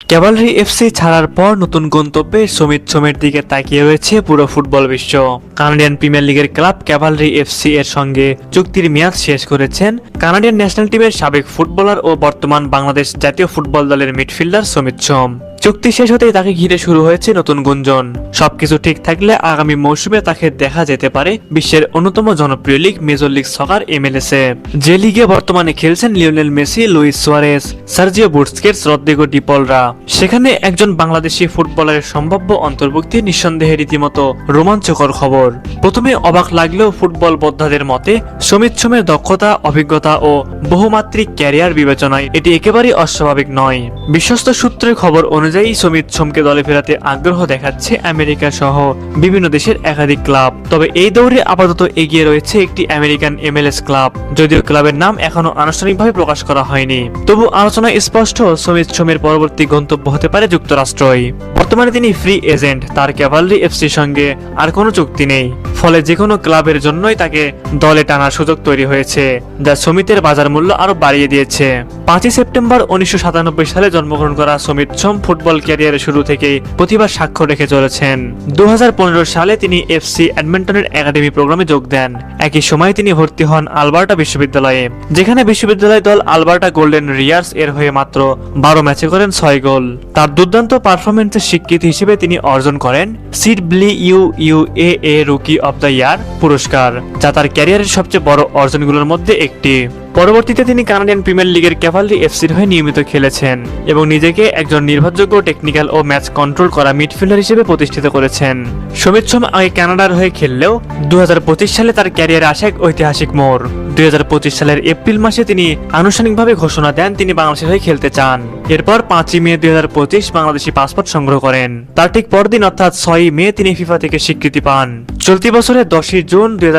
Cavalry FC ছাড়ার পর নতুন গন্তব্যে সমিত সোমের দিকে তাকিয়ে রয়েছে পুরো ফুটবল বিশ্ব। কানাডিয়ান প্রিমিয়ার লিগের ক্লাব ক্যাভালরি এফসি এর সঙ্গে চুক্তির মেয়াদ শেষ করেছেন কানাডিয়ান ন্যাশনাল টিমের সাবেক ফুটবলার ও বর্তমান বাংলাদেশ জাতীয় ফুটবল দলের মিডফিল্ডার সমিত সোম। চুক্তি শেষ হতেই তাকে ঘিরে শুরু হয়েছে নতুন গুঞ্জন। সবকিছু ঠিক থাকলে আগামী মৌসুমে তাকে দেখা যেতে পারে বিশ্বের অন্যতম জনপ্রিয় league major league soccer MLS এ। যে লিগে বর্তমানে খেলছেন Lionel Messi, Luis Suarez Sergio Busquets Rodrigo ডিপলরা সেখানে একজন বাংলাদেশি ফুটবলারের সম্ভাব্য অন্তর্ভুক্তি নিঃসন্দেহে রীতিমতো রোমাঞ্চকর খবর। প্রথমে অবাক লাগলেও ফুটবল বোদ্ধাদের মতে, সমিত দক্ষতা, অভিজ্ঞতা ও বহুমাত্রিক ক্যারিয়ার বিবেচনায় এটি একেবারেই অস্বাভাবিক নয়। বিশ্বস্ত সূত্রের খবর অনুযায়ী সমিত সোমকে দলে ফেরাতে আগ্রহ দেখাচ্ছে আমেরিকা সহ বিভিন্ন দেশের একাধিক ক্লাব। তবে এই দৌড়ে আপাতত এগিয়ে রয়েছে একটি আমেরিকান এমএলএস ক্লাব, যদিও ক্লাবের নাম এখনও আনুষ্ঠানিকভাবে প্রকাশ করা হয়নি। তবু আলোচনা স্পষ্ট সমিত সোমের পরবর্তী গন্তব্য হতে পারে যুক্তরাষ্ট্রই। বর্তমানে তিনি ফ্রি এজেন্ট তার ক্যাভালরি এফসির সঙ্গে আর কোনো চুক্তি নেই। ফলে যে কোনো ক্লাবের জন্যই তাকে দলে টানার সুযোগ তৈরি হয়েছে। যা সমিতের বাজার মূল্য আরও বাড়িয়ে দিয়েছে। পাঁচই সেপ্টেম্বর উনিশশো সাতানব্বই সালে জন্মগ্রহণ করা সমিত সোম ফুটবল ক্যারিয়ারের শুরু থেকেই প্রতিভার সাক্ষ্য রেখে চলেছেন। দু হাজার পনেরো সালে তিনি এফসি অ্যাডমিন্টনের একাডেমি প্রোগ্রামে যোগ দেন। একই সময় তিনি ভর্তি হন আলবার্টা বিশ্ববিদ্যালয়ে, যেখানে বিশ্ববিদ্যালয় দল আলবার্টা গোল্ডেন রিয়ার্স এর হয়ে মাত্র বারো ম্যাচে করেন ছয় গোল। তার দুর্দান্ত পারফরমেন্সের স্বীকৃতি হিসেবে তিনি অর্জন করেন সিড ব্লি ইউ ইউ এ এ রুকি অব দ্য ইয়ার পুরস্কার, যা তার ক্যারিয়ারের সবচেয়ে বড় অর্জনগুলোর মধ্যে একটি। পরবর্তীতে তিনি কানাডিয়ান প্রিমিয়ার লিগের ক্যাভালরি এফসির হয়ে নিয়মিত খেলেছেন এবং নিজেকে একজন নির্ভরযোগ্য টেকনিক্যাল ও ম্যাচ কন্ট্রোল করা মিডফিল্ডার হিসেবে প্রতিষ্ঠিত করেছেন। সমিত সোম আগে কানাডার হয়ে খেললেও দু হাজার পঁচিশ সালে তার ক্যারিয়ারে আসে এক ঐতিহাসিক মোড়। দুই হাজার পঁচিশ সালের এপ্রিল মাসে তিনি আনুষ্ঠানিকভাবে ঘোষণা দেন তিনি বাংলাদেশের হয়ে খেলতে চান। এরপর পাঁচই মে দুই হাজার পঁচিশ বাংলাদেশি পাসপোর্ট সংগ্রহ করেন। তার ঠিক পরদিন, অর্থাৎ ছয়ই মে, তিনি ফিফা থেকে স্বীকৃতি পান। চলতি বছরের দশই জুন দুই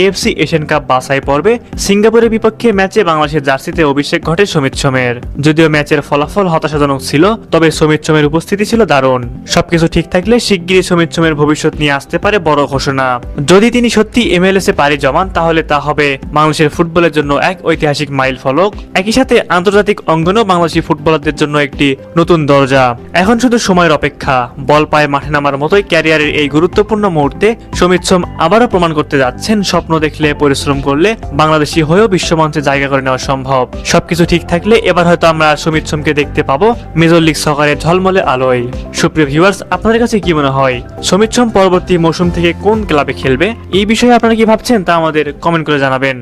এএফসি এশিয়ান কাপ বাছাই পর্বে সিঙ্গাপুরের বিপক্ষে ম্যাচে বাংলাদেশের জার্সিতে অভিষেক ঘটে সমিত সোমের। যদিও ম্যাচের ফলাফল হতাশাজনক ছিল, তবে সমিত সোমের উপস্থিতি ছিল দারুণ। সবকিছু ঠিক থাকলে শিগগিরই সমিত সোমের ভবিষ্যৎ নিয়ে আসতে পারে বড় ঘোষণা। যদি তিনি সত্যি এমএলএস এ পাড়ি জমান, তাহলে তা হবে বাংলাদেশের ফুটবলের জন্য এক ঐতিহাসিক মাইল ফলক একই সাথে আন্তর্জাতিক অঙ্গনেও বাংলাদেশি ফুটবলারদের জন্য একটি নতুন দরজা। এখন শুধু সময়ের অপেক্ষা। বল পায়ে মাঠে নামার মতোই ক্যারিয়ারের এই গুরুত্বপূর্ণ মুহূর্তে সমিত সোম আবারও প্রমাণ করতে যাচ্ছেন, স্বপ্ন দেখলে পরিশ্রম করলে বাংলাদেশি হয়েও বিশ্বমঞ্চে জায়গা করে নেওয়া সম্ভব। সবকিছু ঠিক থাকলে এবার হয়তো আমরা সমিত সোমকে দেখতে পাবো মেজর লিগ সকারের ঝলমলে আলোয়। সুপ্রিয় ভিউয়ার্স আপনাদের কাছে কি মনে হয়? সমিত সোম পরবর্তী মৌসুম থেকে কোন ক্লাবে খেলবে? এই বিষয়ে আপনারা কি ভাবছেন তা আমাদের কমেন্ট করে জানাবেন।